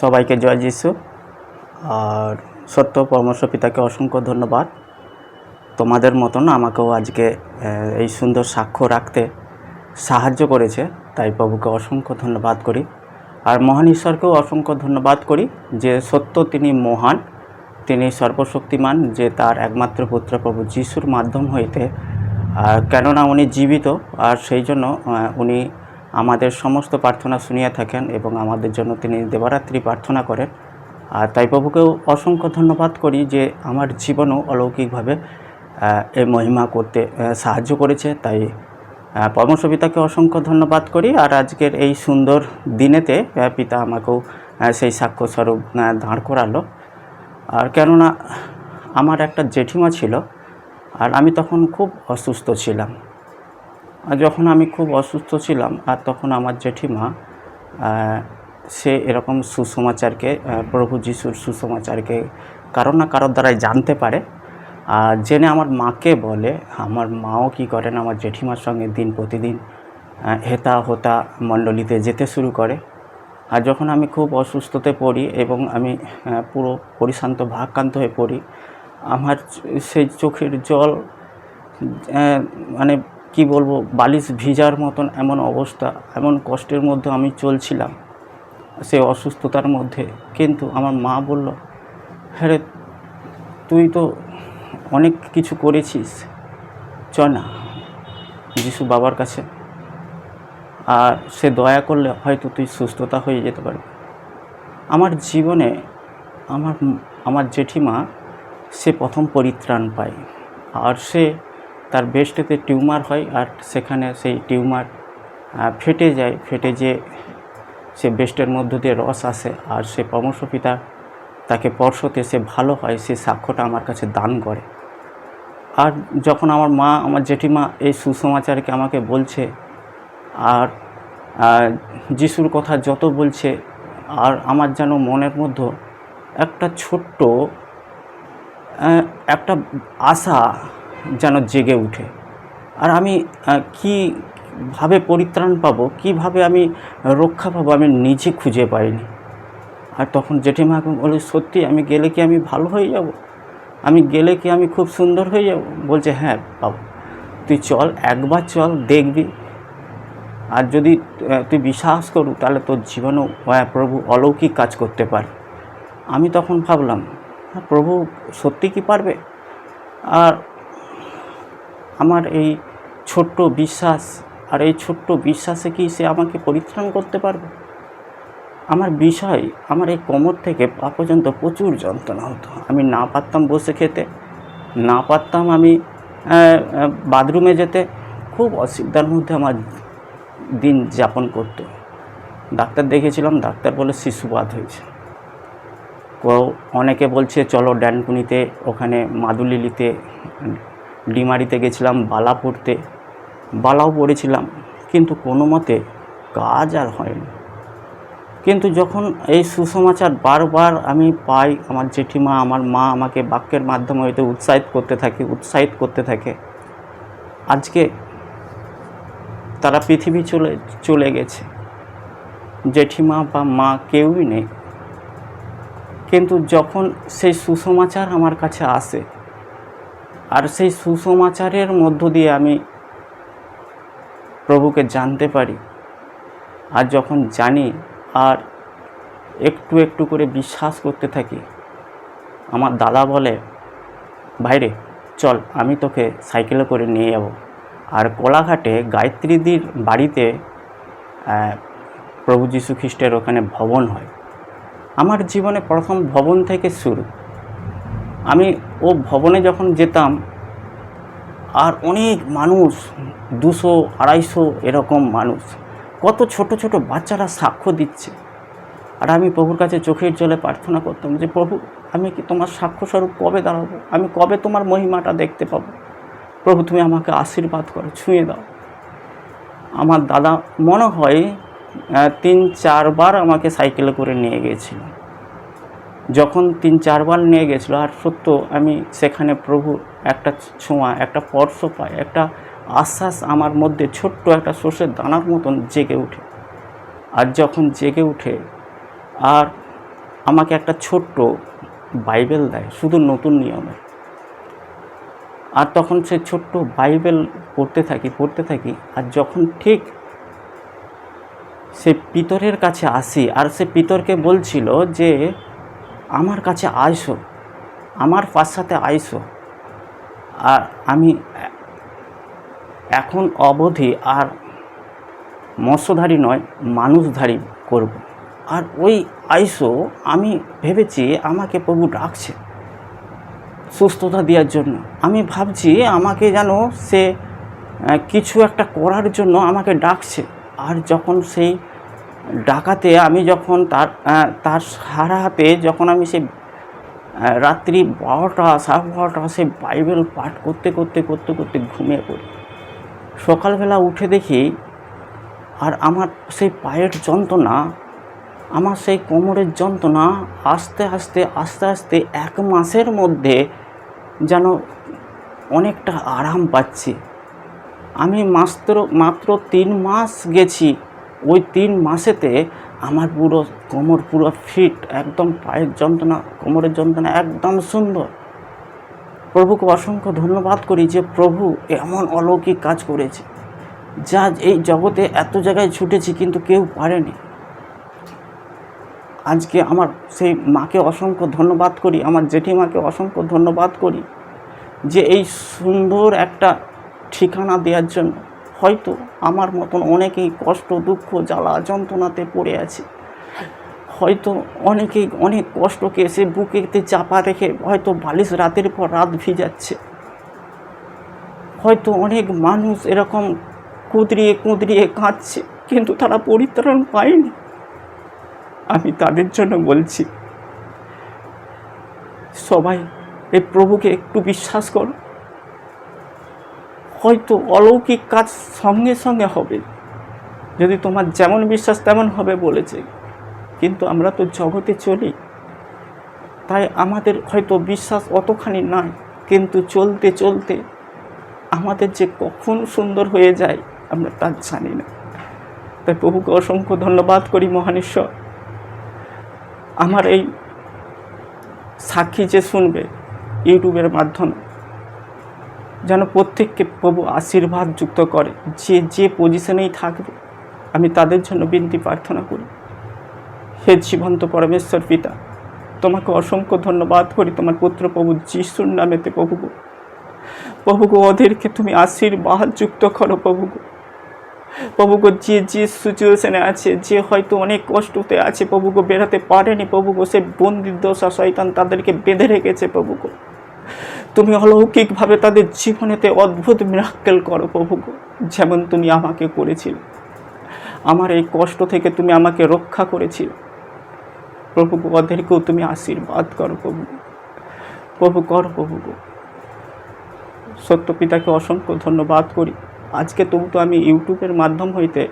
সবাইকে জয় যিশু। আর সত্য পরামর্শ পিতাকে অসংখ্য ধন্যবাদ। তোমাদের মতন আমাকেও আজকে এই সুন্দর সাক্ষ্য রাখতে সাহায্য করেছে। তাই প্রভুকে অসংখ্য ধন্যবাদ করি। আর মহান ঈশ্বরকেও অসংখ্য ধন্যবাদ করি যে সত্য তিনি মহান, তিনি সর্বশক্তিমান, যে তার একমাত্র পুত্র প্রভু যিশুর মাধ্যম হইতে, আর কেননা উনি জীবিত, আর সেই জন্য উনি আমাদের সমস্ত প্রার্থনা শুনিয়ে থাকেন এবং আমাদের জন্য তিনি দেবরাত্রি প্রার্থনা করেন। আর তাই প্রভুকেও অসংখ্য ধন্যবাদ করি যে আমার জীবনও অলৌকিকভাবে এই মহিমা করতে সাহায্য করেছে। তাই পিতাকে অসংখ্য ধন্যবাদ করি। আর আজকের এই সুন্দর দিনেতে পিতা আমাকেও সেই সাক্ষ্যস্বরূপ দাঁড় করালো। আর কেননা, আমার একটা জেঠিমা ছিল, আর আমি তখন খুব অসুস্থ ছিলাম। যখন আমি খুব অসুস্থ ছিলাম, আর তখন আমার জেঠিমা সে এরকম সুসমাচারকে প্রভু যিশুর সুসমাচারকে কারও না কারোর দ্বারাই জানতে পারে। আর জেনে আমার মাকে বলে, আমার মাও কি করেন? আমার জেঠিমার সঙ্গে দিন প্রতিদিন হেতা হোতা মণ্ডলীতে যেতে শুরু করে। আর যখন আমি খুব অসুস্থতে পড়ি এবং আমি পুরো পরিশান্ত ভারাক্রান্ত হয়ে পড়ি, আমার সেই চোখের জল মানে কি বলব, বালিশ ভিজার মতন এমন অবস্থা, এমন কষ্টের মধ্যে আমি চলছিলাম সেই অসুস্থতার মধ্যে। কিন্তু আমার মা বলল হ্যাঁ তুই তো অনেক কিছু করেছিস। চ না, যিশু বাবার কাছে। আর সে দয়া করলে হয়তো তুই সুস্থতা হয়ে যেতে পারবি। আমার জীবনে আমার আমার জেঠিমা সে প্রথম পরিত্রাণ পায়। আর সে তার বেস্টেতে টিউমার হয় আর সেখানে সেই টিউমার ফেটে যায়, ফেটে যে সে বেস্টের মধ্য দিয়ে রস আসে আর সে পরামর্শ পিতা তাকে পরশতে সে ভালো হয়, সে সাক্ষ্যটা আমার কাছে দান করে। আর যখন আমার মা, আমার জেঠিমা এই সুসমাচারকে আমাকে বলছে আর যিশুর কথা যত বলছে আর আমার যেন মনের মধ্যে একটা ছোট্ট একটা আশা যেন জেগে উঠে। আর আমি আহ, কীভাবে পরিত্রাণ পাবো কীভাবে আমি রক্ষা পাবো আমি নিজে খুঁজে পাইনি। আর তখন জেঠিমাকে বলি সত্যি আমি গেলে কি আমি ভালো হয়ে যাব? আমি গেলে কি আমি খুব সুন্দর হয়ে যাব? বলছে হ্যাঁ বাবু তুই চল একবার চল দেখবি। আর যদি তুই বিশ্বাস করু তাহলে তোর জীবনেও আহ, প্রভু অলৌকিক কাজ করতে পারে। আমি তখন ভাবলাম হ্যাঁ প্রভু সত্যি কি পারবে? আর আমার এই ছোট্ট বিশ্বাস আর এই ছোট্ট বিশ্বাসে কি সে আমাকে পরিত্রাণ করতে পারবে? আমার বিষয়, আমার এই কোমর থেকে পা পর্যন্ত প্রচুর যন্ত্রণা হতো। আমি না পারতাম বসে খেতে, না পারতাম আমি বাথরুমে যেতে। খুব অসুবিধার মধ্যে আমার দিন যাপন করতো। ডাক্তার দেখেছিলাম, ডাক্তার বলে শিশুপাত হয়েছে। অনেকে বলছে, চলো ড্যানকুনিতে ওখানে মাদুলিলিতে ডিমারিতে গেছিলাম বালা পড়তে বালাও পড়েছিলাম, কিন্তু কোনো মতে কাজ আর হয়নি। কিন্তু যখন এই সুসমাচার বারবার আমি পাই, আমার জেঠিমা, আমার মা আমাকে বাক্যের মাধ্যমে হয়তো উৎসাহিত করতে থাকে, উৎসাহিত করতে থাকে, আজকে তারা পৃথিবী চলে চলে গেছে। জেঠিমা বা মা কেউই নেই। কিন্তু যখন সেই সুসমাচার আমার কাছে আসে আর সেই সুসমাচারের মধ্য দিয়ে আমি প্রভুকে জানতে পারি। আর যখন জানি আর একটু একটু করে বিশ্বাস করতে থাকি, আমার দাদা বলে ভাইরে চল, আমি তোকে সাইকেলে করে নিয়ে যাব। আর কোলাঘাটে গায়ত্রীদির বাড়িতে প্রভু যীশু খ্রিস্টের ওখানে ভবন হয়। আমার জীবনে প্রথম ভবন থেকে শুরু। আমি ও ভবনে যখন যেতাম, আর অনেক মানুষ, দুশো, আড়াইশো এরকম মানুষ, কত ছোট ছোট বাচ্চারা সাক্ষ্য দিচ্ছে। আর আমি প্রভুর কাছে চোখের জলে প্রার্থনা করতাম যে, প্রভু, আমি কি তোমার সাক্ষ্য স্বরূপ কবে দাঁড়াবো? আমি কবে তোমার মহিমাটা দেখতে পাবো? প্রভু, তুমি আমাকে আশীর্বাদ করো, ছুঁয়ে দাও। আমার দাদা মনে হয় তিন, চারবার আমাকে সাইকেলে করে নিয়ে গিয়েছিল। যখন তিন চারবার নিয়ে গেছিল, আর সত্য, আমি সেখানে প্রভু একটা ছোঁয়া, একটা স্পর্শ পাই, একটা আশ্বাস আমার মধ্যে ছোট্ট একটা সর্ষের দানার মতন জেগে ওঠে আর যখন জেগে উঠে, আর আমাকে একটা ছোট্ট বাইবেল দেয়, শুধু নতুন নিয়মে। আর তখন সে ছোট্ট বাইবেল পড়তে থাকি পড়তে থাকি, আর যখন ঠিক সে পিতরের কাছে আসি, আর সে পিতরকে বলছিল যে আমার কাছে আইসো, আমার পাশাতে আইসো। আর আমি এখন অবধি আর মৎস্যধারী নয়, মানুষধারী করব। আর ওই আইসো, আমি ভেবেছি আমাকে প্রভু ডাকছে সুস্থতা দেওয়ার জন্য। আমি ভাবছি আমাকে যেন সে কিছু একটা করার জন্য আমাকে ডাকছে। আর যখন সেই ডাকাতে আমি যখন তার তার সারা হাতে যখন আমি আহ, রাত্রি বারোটা সাড়ে বারোটা সে বাইবেল পাঠ করতে করতে করতে করতে ঘুমিয়ে পড়ি। সকালবেলা উঠে দেখি আর আমার সেই পায়ের যন্ত্রণা আমার সেই কোমরের যন্ত্রণা আস্তে আস্তে আস্তে আস্তে এক মাসের মধ্যে যেন অনেকটা আরাম পাচ্ছি। আমি মাত্র মাত্র তিন মাস গেছি ওই তিন মাসেতে আমার পুরো কোমর পুরো ফিট একদম পায়ের যন্ত্রণা, কোমরের যন্ত্রণা একদম সুন্দর। প্রভুকে অসংখ্য ধন্যবাদ করি যে প্রভু এমন অলৌকিক কাজ করেছে, যা এই জগতে এত জায়গায় ছুটেছি কিন্তু কেউ পারেনি। আজকে আমার সেই মাকে অসংখ্য ধন্যবাদ করি, আমার জেঠিমাকে অসংখ্য ধন্যবাদ করি যে এই সুন্দর একটা ঠিকানা দেওয়ার জন্য। হয়তো আমার মতন অনেকেই কষ্ট, দুঃখ, জ্বালা, যন্ত্রণাতে পড়ে আছে। হয়তো অনেকেই অনেক কষ্টকে সে বুকেতে চাপা রেখে হয়তো বালিশ রাতের পর রাত ভিজাচ্ছে। হয়তো অনেক মানুষ এরকম কুদরিয়ে কুদরিয়ে কাঁদছে, কিন্তু তারা পরিত্রাণ পায়নি। আমি তাদের জন্য বলছি, সবাই এই প্রভুকে একটু বিশ্বাস করো। হয়তো অলৌকিক কাজ সঙ্গে সঙ্গে হবে। যদি তোমার যেমন বিশ্বাস তেমন হবে বলেছে। কিন্তু আমরা তো জগতে চলি। তাই আমাদের হয়তো বিশ্বাস অতখানি নয় কিন্তু চলতে চলতে আমাদের যে কখন সুন্দর হয়ে যায়, আমরা তা জানি না। তাই প্রভুকে অসংখ্য ধন্যবাদ করি মহানেশ্বর। আমার এই সাক্ষী যে শুনবে, ইউটিউবের মাধ্যমে যেন প্রত্যেককে প্রভু আশীর্বাদ যুক্ত করে যে যে পজিশনেই থাকবে, আমি তাদের জন্য বিনতি প্রার্থনা করি হে জীবন্ত পরমেশ্বর পিতা, তোমাকে অসংখ্য ধন্যবাদ করি তোমার পুত্র প্রভু যিশুর নামেতে প্রভু গো। প্রভু গো, ওদেরকে তুমি আশীর্বাদ যুক্ত করো প্রভু গো। প্রভু গো, যে যে সিচুয়েশনে আছে, যে হয়তো অনেক কষ্টতে আছে, প্রভু গো বেরাতে পারেনি প্রভু গো, সে বন্দির দশা শয়তান তাদেরকে বেঁধে রেখেছে প্রভু গো তুমি অলৌকিকভাবে তাদের জীবনেতে অদ্ভুত মিরাক্কেল করো প্রভু যেমন তুমি আমাকে করেছিলে। আমার এই কষ্ট থেকে তুমি আমাকে রক্ষা করেছিলে। প্রভু ওদেরকেও তুমি আশীর্বাদ করো প্রভু প্রভু কর প্রভু সত্য পিতাকে অসংখ্য ধন্যবাদ করি। আজকে তবু তো আমি ইউটিউবের মাধ্যম হইতে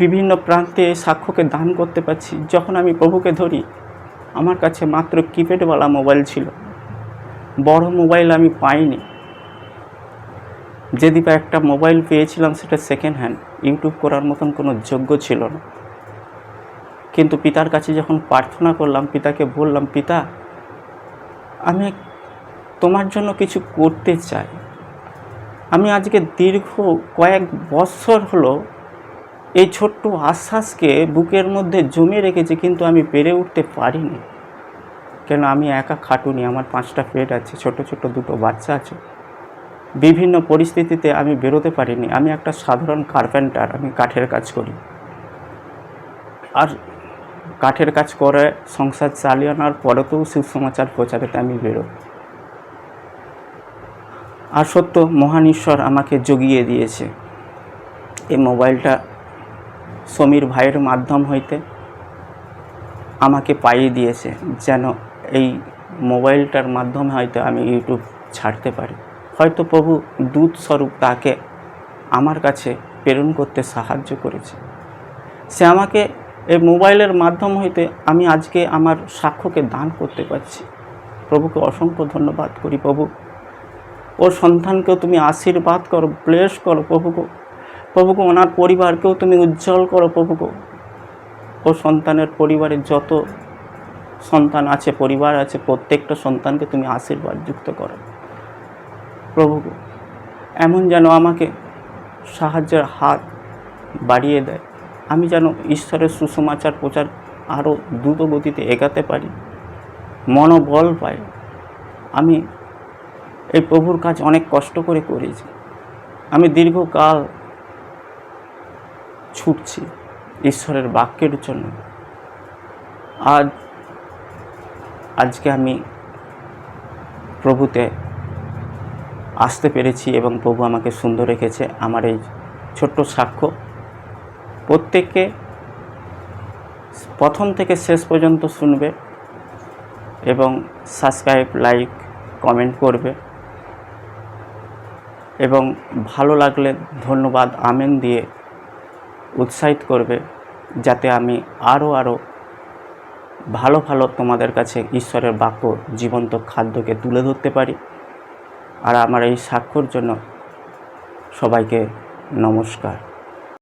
বিভিন্ন প্রান্তে সাক্ষ্যকে দান করতে পারছি। যখন আমি প্রভুকে ধরি, আমার কাছে মাত্র কিপ্যাডওয়ালা মোবাইল ছিল। বড় মোবাইল আমি পাইনি। যদি বা একটা মোবাইল পেয়েছিলাম সেটা সেকেন্ড হ্যান্ড ইউটিউব করার মতন কোনো যোগ্য ছিল না। কিন্তু পিতার কাছে যখন প্রার্থনা করলাম, পিতাকে বললাম, পিতা, আমি তোমার জন্য কিছু করতে চাই। আমি আজকে দীর্ঘ কয়েক বৎসর হলো এই ছোট্ট আশ্বাসকে বুকের মধ্যে জমিয়ে রেখেছি, কিন্তু আমি পেরে উঠতে পারিনি। কেন আমি একা খাটুনি? আমার পাঁচটা পেট আছে, ছোট ছোট দুটো বাচ্চা আছে। বিভিন্ন পরিস্থিতিতে আমি বেরোতে পারিনি। আমি একটা সাধারণ কার্পেন্টার, আমি কাঠের কাজ করি। আর কাঠের কাজ করে, সংসার চালিয়ে আনার পরে পরেতেও সুসমাচার প্রচারেতে আমি বেরোই। আর সত্য, মহান ঈশ্বর আমাকে জগিয়ে দিয়েছে। এই মোবাইলটা সমীর ভাইয়ের মাধ্যম হইতে আমাকে পাইয়ে দিয়েছে, যেন এই মোবাইলটার মাধ্যমে হয়তো আমি ইউটিউব ছাড়তে পারি। হয়তো প্রভু দূত স্বরূপ তাকে আমার কাছে প্রেরণ করতে সাহায্য করেছে। সে আমাকে এই মোবাইলের মাধ্যম হইতে আমি আজকে আমার সাক্ষ্যকে দান করতে পারছি। প্রভুকে অসংখ্য ধন্যবাদ করি প্রভু। ওর সন্তানকেও তুমি আশীর্বাদ করো ব্লেস করো প্রভুকে। প্রভুকে ওনার পরিবারকেও তুমি উজ্জ্বল করো প্রভুকে। ও সন্তানের পরিবারের যত সন্তান আছে, পরিবার আছে, প্রত্যেকটা সন্তানকে তুমি আশীর্বাদ যুক্ত করো। প্রভু, এমন যেন আমাকে সাহায্যের হাত বাড়িয়ে দেয়। আমি যেন ঈশ্বরের সুসমাচার প্রচার আরও দ্রুত গতিতে এগাতে পারি। মনোবল পাই। আমি এই প্রভুর কাজ অনেক কষ্ট করে করেছি। আমি দীর্ঘকাল ছুটছি ঈশ্বরের বাক্যের জন্য। আজ আজকে আমি প্রভুতে আসতে পেরেছি এবং প্রভু আমাকে সুন্দর রেখেছে। আমার এই ছোট্ট সাক্ষ্য প্রত্যেককে প্রথম থেকে শেষ পর্যন্ত শুনবে এবং সাবস্ক্রাইব লাইক কমেন্ট করবে। এবং ভালো লাগলে ধন্যবাদ, আমেন দিয়ে উৎসাহিত করবে, যাতে আমি আরও আরও ভালো ভালো তোমাদের কাছে ঈশ্বরের বাক্য জীবন্ত খাদ্যকে তুলে ধরতে পারি। আর আমার এই স্বাক্ষর জন্য সবাইকে নমস্কার।